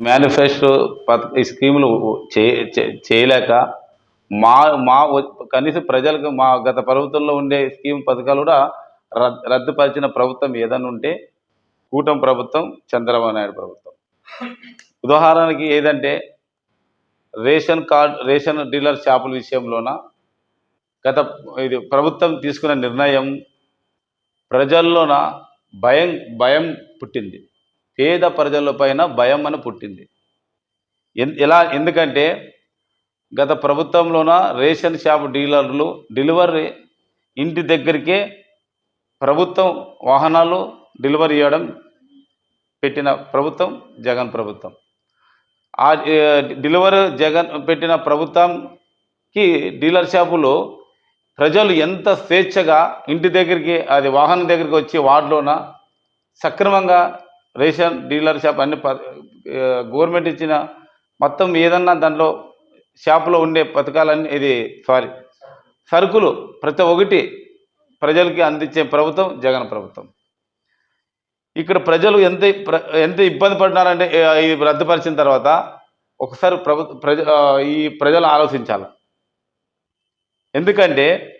Manifesto పథ ఈ స్కీములు చే- చే- చేయలేక మా మా కనీసం ప్రజలకు మా గత ప్రభుత్వంలో ఉండే స్కీమ్ పథకాలు కూడా రద్దుపరిచిన ప్రభుత్వం ఏదైనా ఉంటే కూటమి ప్రభుత్వం చంద్రబాబు నాయుడు ప్రభుత్వం. ఉదాహరణకి ఏదంటే రేషన్ కార్డ్ రేషన్ డీలర్ షాపుల విషయంలోన గత ఇది ప్రభుత్వం తీసుకున్న నిర్ణయం ప్రజల్లోన భయం భయం పుట్టింది. పేద ప్రజల పైన భయం అని పుట్టింది. ఎన్- ఎలా ఎందుకంటే గత ప్రభుత్వంలోన రేషన్ షాప్ డీలర్లు డెలివరీ ఇంటి దగ్గరికే ప్రభుత్వం వాహనాలు డెలివరీ చేయడం పెట్టిన ప్రభుత్వం జగన్ ప్రభుత్వం. ఆ డెలివరీ జగన్ పెట్టిన ప్రభుత్వంకి డీలర్ షాపులు ప్రజలు ఎంత స్వేచ్ఛగా ఇంటి దగ్గరికి అది వాహనం దగ్గరికి వచ్చి వార్డులోన సక్రమంగా రేషన్ డీలర్ షాప్ అన్ని ప- గవర్నమెంట్ ఇచ్చిన మొత్తం ఏదన్నా దాంట్లో షాపులో ఉండే పథకాలన్నీ ఇది సారీ సరుకులు ప్రతి ఒక్కటి ప్రజలకి అందించే ప్రభుత్వం జగన్ ప్రభుత్వం. ఇక్కడ ప్రజలు ఎంత ప్ర- ఎంత ఇబ్బంది పడినారంటే ఇది రద్దుపరిచిన తర్వాత ఒకసారి ప్రభు ప్రజ ఈ ప్రజలు ఆలోచించాలి. ఎందుకంటే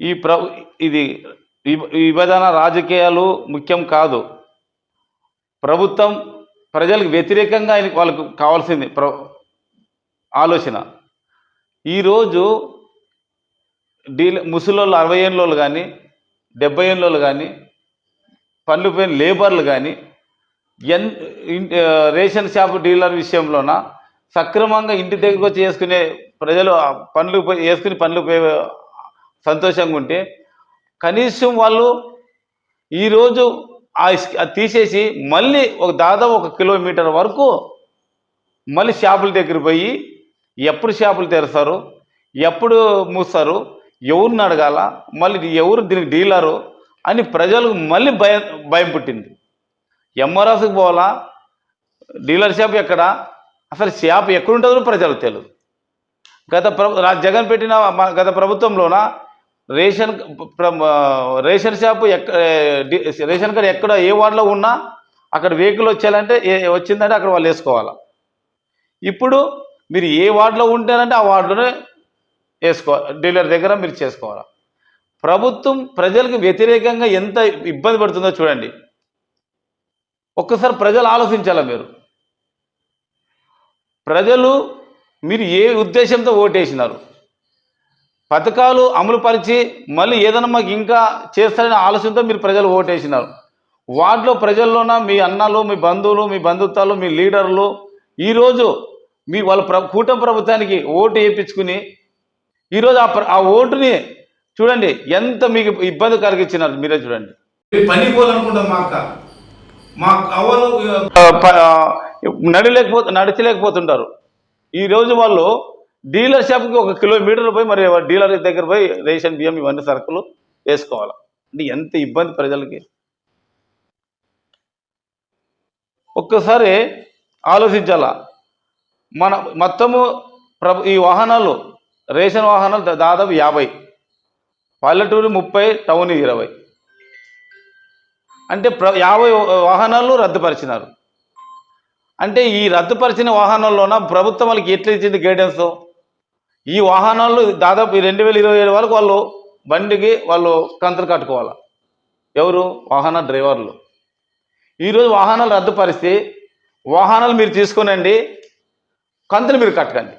ఈ ప్ర ఇది విభజన రాజకీయాలు ముఖ్యం కాదు. ప్రభుత్వం ప్రజలకు వ్యతిరేకంగా ఆయనకు వాళ్ళకు కావాల్సింది ప్ర ఆలోచన. ఈరోజు డీల ముసలోళ్ళు అరవై ఏళ్ళోళ్ళు కానీ డెబ్బై ఏళ్ళోళ్ళు కానీ పనులు పోయిన లేబర్లు కానీ ఎన్ ఇన్- రేషన్ షాప్ డీలర్ విషయంలోన సక్రమంగా ఇంటి దగ్గరకు వచ్చి వేసుకునే ప్రజలు పనులు పోయి వేసుకుని పనులు పోయే సంతోషంగా ఉంటే కనీసం వాళ్ళు ఈరోజు తీసేసి మళ్ళీ ఒక దాదాపు ఒక కిలోమీటర్ వరకు మళ్ళీ షాపుల దగ్గర పోయి ఎప్పుడు షాపులు తెరుస్తారు ఎప్పుడు మూస్తారు ఎవరిని అడగాల మళ్ళీ ఎవరు దీనికి డీలరు అని ప్రజలకు మళ్ళీ భయం భయం పుట్టింది. ఎంఆర్ఎస్కి పోవాలా? డీలర్ షాప్ ఎక్కడ? అసలు షాప్ ఎక్కడుంటుందో ప్రజలకు తెలియదు గత ప్రభు రా- జగన్ పెట్టిన మన గత ప్రభుత్వంలోన రేషన్ ప్ర- రేషన్ షాప్ ఎక్క రేషన్ కార్డు ఎక్కడ ఏ వార్డులో ఉన్నా అక్కడ వెహికల్ వచ్చేయాలంటే ఏ వచ్చిందంటే అక్కడ వాళ్ళు వేసుకోవాలి. ఇప్పుడు మీరు ఏ వార్డులో ఉంటేనంటే ఆ వార్డులోనే వేసుకో డీలర్ దగ్గర మీరు చేసుకోవాలి. ప్రభుత్వం ప్రజలకు వ్యతిరేకంగా ఎంత ఇబ్బంది పడుతుందో చూడండి. ఒక్కసారి ప్రజలు ఆలోచించాలా మీరు? ప్రజలు మీరు ఏ ఉద్దేశంతో ఓటేసినారు? పథకాలు అమలు పరిచి మళ్ళీ ఏదైనా మాకు ఇంకా చేస్తారనే ఆలోచనతో మీరు ప్రజలు ఓటేసినారు. వార్డులో ప్రజల్లోన మీ అన్నలు మీ బంధువులు మీ బంధుత్వాలు మీ లీడర్లు ఈరోజు మీ వాళ్ళ ప్ర కూటమి ప్రభుత్వానికి ఓటు వేయించుకుని ఈరోజు ఆ ఆ ఓటుని చూడండి ఎంత మీకు ఇబ్బంది కలిగించినారు మీరే చూడండి. పని పోవాలనుకుంటాం మా అక్క. మా అవ్వలు నడిలేకపోతే నడిచలేకపోతుంటారు. ఈ రోజు వాళ్ళు డీలర్ షాప్కి ఒక కిలోమీటర్లు పోయి మరి డీలర్ దగ్గర పోయి రేషన్ బియ్యం ఇవన్నీ సరుకులు వేసుకోవాలి? అంటే ఎంత ఇబ్బంది ప్రజలకి? ఒక్కసారి ఆలోచించాలా? మన మొత్తము ప్రభు ఈ వాహనాలు రేషన్ వాహనాలు దాదాపు యాభై. పల్లెటూరు ముప్పై టౌన్ ఇరవై. అంటే ప్ర యాభై వాహనాలు రద్దుపరిచినారు. అంటే ఈ రద్దుపరిచిన వాహనాల్లోన ప్రభుత్వం వాళ్ళకి ఎట్లా ఇచ్చింది గైడెన్స్ ఈ వాహనాలు దాదాపు రెండు వేల ఇరవై ఏడు వరకు వాళ్ళు బండికి వాళ్ళు కంతులు కట్టుకోవాలి? ఎవరు? వాహన డ్రైవర్లు. ఈరోజు వాహనాలు రద్దుపరిస్తే వాహనాలు మీరు తీసుకునండి కంతులు మీరు కట్టకండి.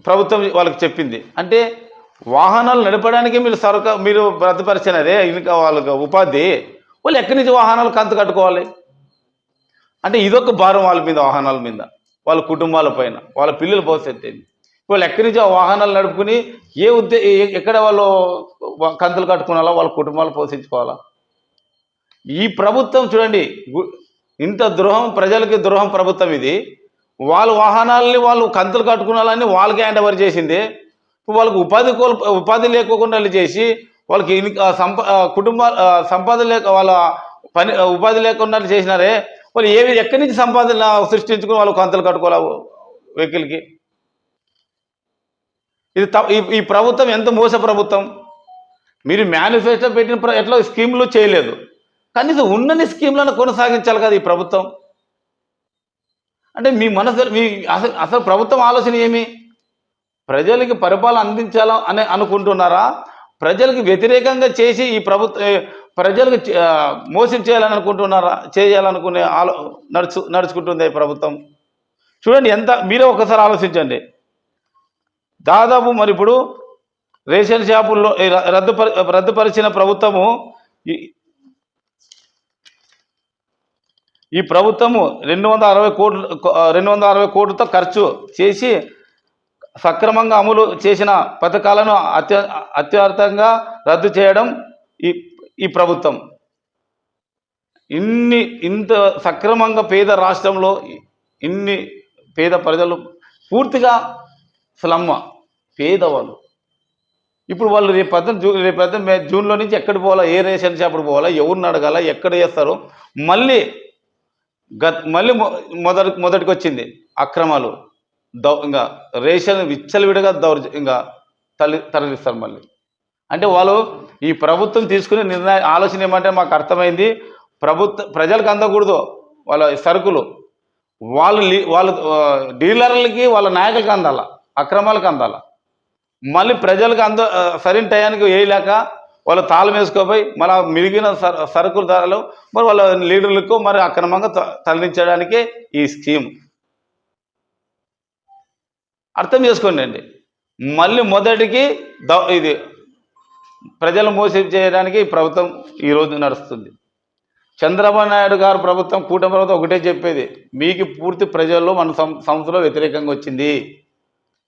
ప్రభుత్వం వాళ్ళకి చెప్పింది. అంటే వాహనాలు నడపడానికి మీరు సరక మీరు రద్దుపరిచినదే ఇంకా వాళ్ళకి ఉపాధి. వాళ్ళు ఎక్కడి నుంచి వాహనాలు కంతు కట్టుకోవాలి. అంటే ఇదొక భారం వాళ్ళ మీద వాహనాల మీద. వాళ్ళ కుటుంబాల పైన వాళ్ళ పిల్లల భవిష్యత్తు ఏంది? వాళ్ళు ఎక్కడి నుంచి ఆ వాహనాలు నడుపుకుని ఏ ఉద్దే ఎక్కడ వాళ్ళు కంతులు కట్టుకోవాలా వాళ్ళ కుటుంబాలు పోషించుకోవాలా? ఈ ప్రభుత్వం చూడండి ఇంత ద్రోహం ప్రజలకి ద్రోహం ప్రభుత్వం ఇది. వాళ్ళ వాహనాలని వాళ్ళు కంతులు కట్టుకున్నాలని వాళ్ళకి హ్యాండ్ ఓవర్ చేసింది. వాళ్ళకి ఉపాధి కోల్ ఉపాధి లేకోకుండా చేసి వాళ్ళకి ఇన్- సంప కుటుంబ సంపాదన లేక వాళ్ళ పని ఉపాధి లేకుండా చేసినారే. వాళ్ళు ఏవి ఎక్కడి నుంచి సంపాదన సృష్టించుకుని వాళ్ళు కంతులు కట్టుకోవాలి వెహికల్కి? ఇది ఈ- ప్రభుత్వం ఎంత మోస ప్రభుత్వం? మీరు మేనిఫెస్టో పెట్టిన ప్ర- ఎట్లా స్కీమ్లు చేయలేదు. కనీసం ఉన్నన్ని స్కీమ్లను కొనసాగించాలి కదా ఈ ప్రభుత్వం. అంటే మీ మనసు మీ అసలు అసలు ప్రభుత్వం ఆలోచన ఏమి? ప్రజలకి పరిపాలన అందించాలా అని అనుకుంటున్నారా? ప్రజలకు వ్యతిరేకంగా చేసి ఈ ప్రభుత్వ ప్రజలకు మోసం చేయాలని అనుకుంటున్నారా చేయాలనుకునే ఆలో నడుచు నడుచుకుంటుంది ప్రభుత్వం. చూడండి ఎంత మీరే ఒకసారి ఆలోచించండి. దాదాపు మరి ఇప్పుడు రేషన్ షాపుల్లో ఈ ర- రద్దుపరిచిన ప్రభుత్వము ఈ- ఈ ప్రభుత్వము రెండు వందల అరవై కోట్లు రెండు వందల అరవై కోట్లతో ఖర్చు చేసి సక్రమంగా అమలు చేసిన పథకాలను అత్య అత్యర్థంగా రద్దు చేయడం ఈ ఈ ప్రభుత్వం. ఇన్ని ఇంత సక్రమంగా పేద రాష్ట్రంలో ఇన్ని పేద ప్రజలు పూర్తిగా స్లమ్మ పేదవాళ్ళు. ఇప్పుడు వాళ్ళు రేపు పద్దెనిమిది జూ రేపు పద్దెనిమిది మే జూన్లో నుంచి ఎక్కడ పోవాలా? ఏ రేషన్ షాపుకి పోవాలా? ఎవరిని అడగాల? ఎక్కడ చేస్తారు మళ్ళీ గత మళ్ళీ మొ- మొదటి మొదటికి వచ్చింది అక్రమాలు. దౌ ఇంకా రేషన్ విచ్చలవిడిగా దౌర్జ ఇంకా తల్లి తరలిస్తారు మళ్ళీ. అంటే వాళ్ళు ఈ ప్రభుత్వం తీసుకునే నిర్ణయ ఆలోచన ఏమంటే మాకు అర్థమైంది ప్రభుత్వ ప్రజలకు అందకూడదు వాళ్ళ సరుకులు. వాళ్ళు వాళ్ళ డీలర్లకి వాళ్ళ నాయకులకి అందాల అక్రమాలకు అందాల. మళ్ళీ ప్రజలకు అంద సరైన టయానికి వేయలేక వాళ్ళు తాళం వేసుకోపోయి మన మిగిలిన సర సరుకుల ధరలు మరి వాళ్ళ లీడర్లకు మరి అక్రమంగా త- ఈ స్కీమ్. అర్థం చేసుకోండి అండి. మళ్ళీ మొదటికి ద ఇది ప్రజలు మోసం చేయడానికి ఈ ప్రభుత్వం ఈరోజు నడుస్తుంది. చంద్రబాబు నాయుడు గారు ప్రభుత్వం కూటమి ప్రభుత్వం ఒకటే చెప్పేది మీకు పూర్తి ప్రజల్లో మన సం సంస్థలో వ్యతిరేకంగా వచ్చింది.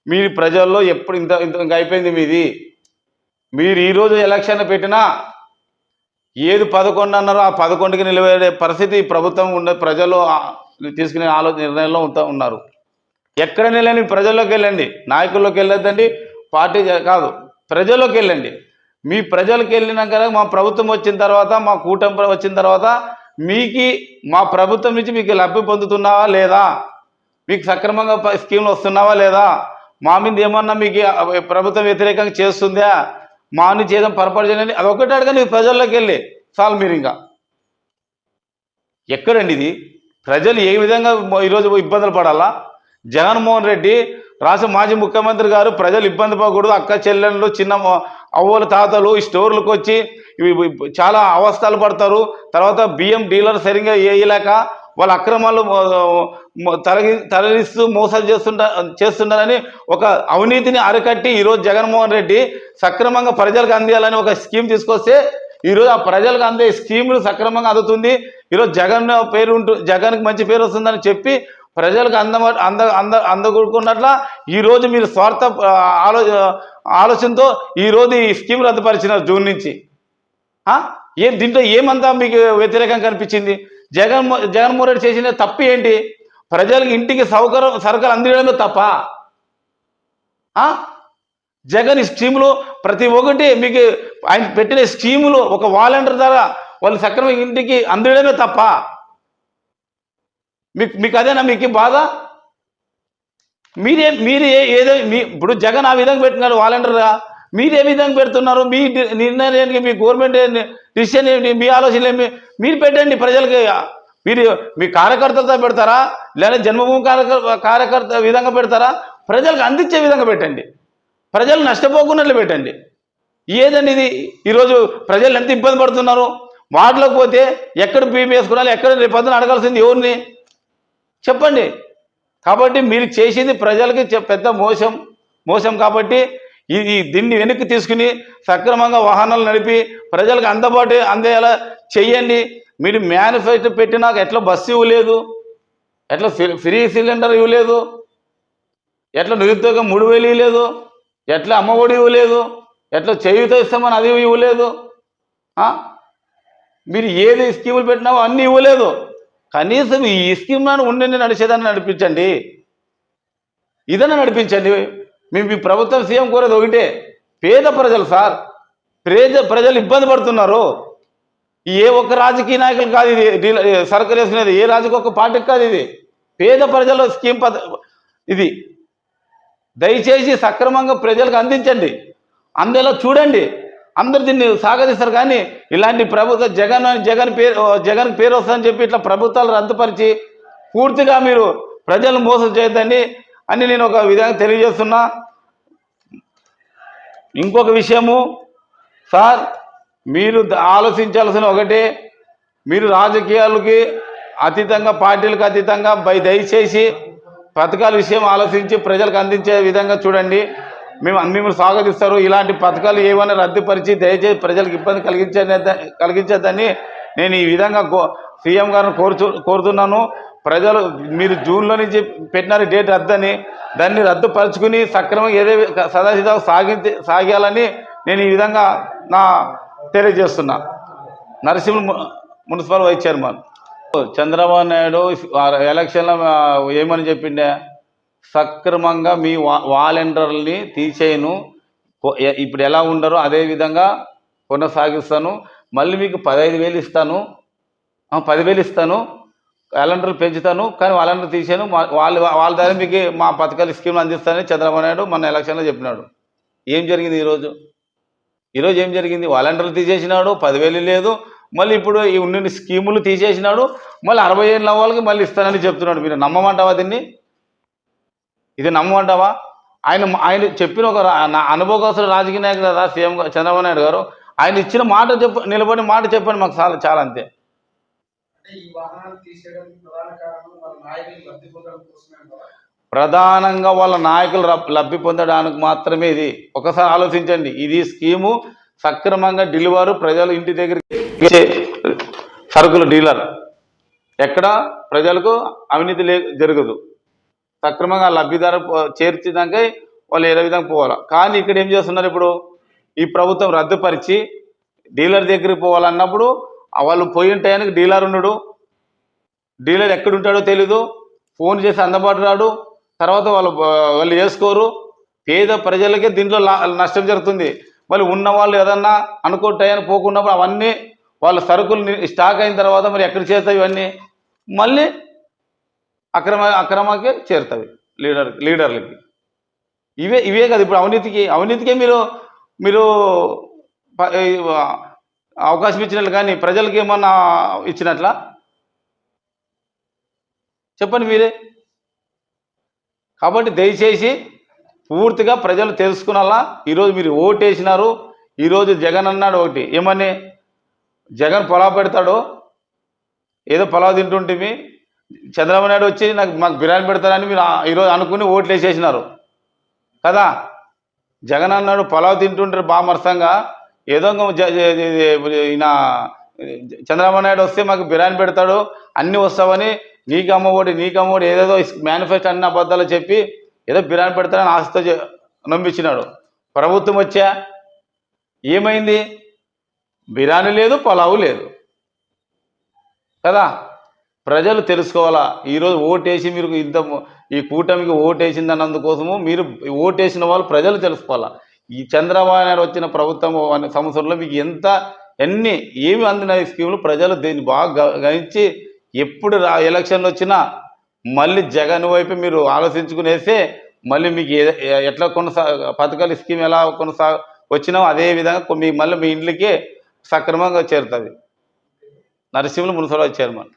మీ ప్రజల్లో ఎప్పుడు ఇంత ఇంత అయిపోయింది మీది. మీరు ఈరోజు ఎలక్షన్ పెట్టినా ఏది పదకొండు అన్నారో ఆ పదకొండుకి నిలబడే పరిస్థితి ప్రభుత్వం ఉండే ప్రజలు తీసుకునే ఆలోచన నిర్ణయంలో ఉంటా ఉన్నారు. ఎక్కడ నిలని ప్రజల్లోకి వెళ్ళండి. నాయకుల్లోకి వెళ్ళొద్దండి. పార్టీ కాదు ప్రజల్లోకి వెళ్ళండి. మీ ప్రజలకు వెళ్ళినాక మా ప్రభుత్వం వచ్చిన తర్వాత మా కూటమి వచ్చిన తర్వాత మీకు మా ప్రభుత్వం నుంచి మీకు లబ్ధి పొందుతున్నావా లేదా? మీకు సక్రమంగా స్కీమ్లు వస్తున్నావా లేదా? మా మీద ఏమన్నా మీకు ప్రభుత్వం వ్యతిరేకంగా చేస్తుందా? మా నుంచి ఏదో పొరపాటు చేయండి అది ఒకటి అడగండి ప్రజల్లోకి వెళ్ళి. చాలు మీరు ఇంకా. ఎక్కడండి ఇది? ప్రజలు ఏ విధంగా ఈరోజు ఇబ్బందులు పడాలా? జగన్మోహన్ రెడ్డి రాష్ట్ర మాజీ ముఖ్యమంత్రి గారు ప్రజలు ఇబ్బంది పడకూడదు అక్క చెల్లెళ్ళు చిన్న అవ్వల తాతలు ఈ స్టోర్లకు వచ్చి చాలా అవస్థలు పడతారు. తర్వాత బియ్యం డీలర్ సరిగ్గా వేయలేక వాళ్ళ అక్రమాలు తరగి తరలిస్తూ మోసాలు చేస్తుంట చేస్తున్నారని ఒక అవినీతిని అరికట్టి ఈరోజు జగన్మోహన్ రెడ్డి సక్రమంగా ప్రజలకు అందియాలని ఒక స్కీమ్ తీసుకొస్తే ఈరోజు ఆ ప్రజలకు అందే స్కీములు సక్రమంగా అందుతుంది. ఈరోజు జగన్ పేరు ఉంటూ జగన్కి మంచి పేరు వస్తుందని చెప్పి ప్రజలకు అంద అంద అంద అందకూడుకున్నట్ల ఈరోజు మీరు స్వార్థ ఆ, ఆలో ఆలోచనతో ఈరోజు ఈ స్కీమ్ రద్దుపరిచినారు జూన్ నుంచి. ఏం దీంట్లో ఏమంతా మీకు వ్యతిరేకం కనిపించింది? జగన్ జగన్మోహన్ రెడ్డి చేసిన తప్పు ఏంటి? ప్రజలకు ఇంటికి సౌకర్యం సరుకులు అందించడమే తప్ప. జగన్ ఈ స్కీములు ప్రతి ఒక్కటి మీకు ఆయన పెట్టిన స్కీములు ఒక వాలంటీర్ ద్వారా వాళ్ళు సక్రమంగా ఇంటికి అందించడమే తప్ప. మీకు మీకు అదేనా? మీకు బాధ? మీరే మీరు ఏదో మీ ఇప్పుడు జగన్ ఆ విధంగా పెట్టినారు వాలంటీర్గా. మీరు ఏ విధంగా పెడుతున్నారు? మీ నిర్ణయానికి మీ గవర్నమెంట్ డిసిషన్ ఏంటి? మీ ఆలోచనలు ఏమి? మీరు పెట్టండి ప్రజలకి. మీరు మీ కార్యకర్తలతో పెడతారా? లేదా జన్మభూమి కార్యకర్త కార్యకర్త విధంగా పెడతారా? ప్రజలకు అందించే విధంగా పెట్టండి. ప్రజలు నష్టపోకున్నట్లు పెట్టండి. ఏదండి ఇది? ఈరోజు ప్రజలు ఎంత ఇబ్బంది పడుతున్నారు? వాటిలోకి పోతే ఎక్కడ బియ్యం వేసుకోవాలి ఎక్కడ రేపు పొద్దున అడగాల్సింది ఎవరిని? చెప్పండి. కాబట్టి మీరు చేసింది ప్రజలకి పెద్ద మోసం మోసం కాబట్టి ఇది దీన్ని వెనక్కి తీసుకుని సక్రమంగా వాహనాలు నడిపి ప్రజలకు అందుబాటు అందేలా చెయ్యండి మీరు మేనిఫెస్టో పెట్టినాక ఎట్లా బస్సు ఇవ్వలేదు? ఎట్లా ఫ్రీ- ఫ్రీ సిలిండర్ ఇవ్వలేదు? ఎట్లా నిరుద్యోగం మూడు వేలు ఇవ్వలేదు? ఎట్లా అమ్మఒడి ఇవ్వలేదు? ఎట్లా చేయుత ఇస్తామని అది ఇవ్వలేదు? మీరు ఏది స్కీములు పెట్టినావో అన్నీ ఇవ్వలేదు. కనీసం ఈ స్కీమ్లను ఉండి నడిచేదాన్ని నడిపించండి. ఇదన్నా నడిపించండి. మేము మీ ప్రభుత్వం సీఎం కోరేది ఒకటే పేద ప్రజలు సార్ పేద ప్రజలు ఇబ్బంది పడుతున్నారు. ఏ ఒక్క రాజకీయ నాయకులు కాదు ఇది డీల- సరుకులు వేసుకునేది ఏ రాజకీయ ఒక్క పార్టీకి కాదు ఇది. పేద ప్రజల స్కీమ్ పద ఇది. దయచేసి సక్రమంగా ప్రజలకు అందించండి. అందులో చూడండి. అందరు దీన్ని సాగదీస్తారు కానీ ఇలాంటి ప్రభుత్వ జగన్ జగన్ పేరు జగన్ పేరు వస్తుందని చెప్పి ఇట్లా ప్రభుత్వాలు రద్దుపరిచి పూర్తిగా మీరు ప్రజలు మోసం చేయొద్దని అని నేను ఒక విధంగా తెలియజేస్తున్నా. ఇంకొక విషయము సార్ మీరు ఆలోచించాల్సిన ఒకటే మీరు రాజకీయాలకి అతీతంగా పార్టీలకు అతీతంగా బై దయచేసి పథకాల విషయం ఆలోచించి ప్రజలకు అందించే విధంగా చూడండి. మేము మేము స్వాగతిస్తారు. ఇలాంటి పథకాలు ఏమైనా రద్దుపరిచి దయచేసి ప్రజలకు ఇబ్బంది కలిగించే కలిగించద్దని నేను ఈ విధంగా సీఎం గారిని కోరుచు కోరుతున్నాను. ప్రజలు మీరు జూన్లో నుంచి పెట్టినారు డేట్ రద్దని దాన్ని రద్దుపరుచుకుని సక్రమంగా ఏదే సదాశిదా సాగించి సాగాలని నేను ఈ విధంగా నా తెలియజేస్తున్నా. Narasimha municipal vice chairman. Chandrababu Naidu ఎలక్షన్లో ఏమని చెప్పిండే? సక్రమంగా మీ వా వాలంటీర్లని తీసేయను. ఇప్పుడు ఎలా ఉండరో అదే విధంగా కొనసాగిస్తాను. మళ్ళీ మీకు పదహైదు వేలు ఇస్తాను. పదివేలు ఇస్తాను. వాలంటీర్లు పెంచుతాను. కానీ వాలంటీర్ తీసాను వాళ్ళు వాళ్ళ ద్వారా మీకు మా పథకాలు స్కీమ్లు అందిస్తానని చంద్రబాబు నాయుడు మన ఎలక్షన్లో చెప్పినాడు. ఏం జరిగింది ఈరోజు? ఈరోజు ఏం జరిగింది? వాలంటీర్లు తీసేసినాడు పదివేలు లేదు. మళ్ళీ ఇప్పుడు ఈ ఉన్న స్కీములు తీసేసినాడు. మళ్ళీ అరవై ఏళ్ళ వాళ్ళకి మళ్ళీ ఇస్తానని చెప్తున్నాడు. మీరు నమ్మమంటావా దీన్ని? ఇది నమ్మమంటావా ఆయన ఆయన చెప్పిన ఒక అనుభవస్తులు రాజకీయ నాయకుడు కదా సీఎం చంద్రబాబు నాయుడు గారు. ఆయన ఇచ్చిన మాట చెప్ప నిలబడి మాట చెప్పండి మాకు చాలా చాలా అంతే. ప్రధానంగా వాళ్ళ నాయకులు లబ్ధి పొందడానికి మాత్రమే ఇది. ఒకసారి ఆలోచించండి. ఇది స్కీము సక్రమంగా డెలివరు ప్రజలు ఇంటి దగ్గరికి సరుకులు డీలర్. ఎక్కడ ప్రజలకు అవినీతి లే జరగదు. సక్రమంగా లబ్ధిదారు చేర్చినాక వాళ్ళు ఏ విధంగా పోవాలి? కానీ ఇక్కడ ఏం చేస్తున్నారు ఇప్పుడు? ఈ ప్రభుత్వం రద్దుపరిచి డీలర్ దగ్గరికి పోవాలన్నప్పుడు వాళ్ళు పోయిన టయానికి డీలర్ ఉండడు డీలర్ ఎక్కడుంటాడో తెలీదు. ఫోన్ చేసి అందుబాటు రాడు. తర్వాత వాళ్ళు వాళ్ళు చేసుకోరు. పేద ప్రజలకే దీంట్లో నష్టం జరుగుతుంది. మళ్ళీ ఉన్న వాళ్ళు ఏదన్నా అనుకో టయానికి పోకున్నప్పుడు అవన్నీ వాళ్ళ సరుకులు స్టాక్ అయిన తర్వాత మరి ఎక్కడ చేస్తాయి ఇవన్నీ? మళ్ళీ అక్రమ అక్రమకే చేరుతాయి లీడర్ లీడర్లకి. ఇవే ఇవే కదా ఇప్పుడు అవినీతికి అవినీతికే మీరు మీరు అవకాశం ఇచ్చినట్లు కానీ ప్రజలకి ఏమన్నా ఇచ్చినట్లా? చెప్పండి మీరే. కాబట్టి దయచేసి పూర్తిగా ప్రజలు తెలుసుకున్నలా? ఈరోజు మీరు ఓటు వేసినారు ఈరోజు జగన్ అన్నాడు ఒకటి ఏమని? జగన్ పొలా పెడతాడు? ఏదో పొలా తింటుంటే చంద్రబాబు నాయుడు వచ్చి నాకు మాకు బిర్యానీ పెడతారని మీరు ఈరోజు అనుకుని ఓట్లు వేసేసినారు. కదా? జగన్ అన్నాడు పొలావ్ తింటుంటారు బాగా మరసంగా. ఏదో ఈయన చంద్రబాబు నాయుడు వస్తే మాకు బిర్యానీ పెడతాడు అన్నీ వస్తావని నీకు అమ్మఒడి నీకు అమ్మఒడి ఏదేదో మేనిఫెస్టో అన్ని అబద్ధాలు చెప్పి ఏదో బిర్యానీ పెడతాడని ఆశతో నమ్మించినాడు. ప్రభుత్వం వచ్చా? ఏమైంది? బిర్యానీ లేదు పొలావు లేదు. కదా? ప్రజలు తెలుసుకోవాలా? ఈరోజు ఓటేసి మీరు ఇంత ఈ కూటమికి ఓటేసింది అన్నందుకోసము మీరు ఓటేసిన వాళ్ళు ప్రజలు తెలుసుకోవాలా? ఈ చంద్రబాబు నాయుడు వచ్చిన ప్రభుత్వం అనే సంవత్సరంలో మీకు ఎంత ఎన్ని ఏమి అందినాయి స్కీములు ప్రజలు దీన్ని బాగా గ- గణించి ఎప్పుడు రా ఎలక్షన్లు వచ్చినా మళ్ళీ జగన్ వైపు మీరు ఆలోచించుకునేస్తే మళ్ళీ మీకు ఏ- ఎట్లా కొనసా పథకాలు స్కీమ్ ఎలా కొనసా వచ్చినా అదే విధంగా మీ మళ్ళీ మీ ఇంట్లోకి సక్రమంగా చేరుతుంది. Narasimhulu municipal chairman.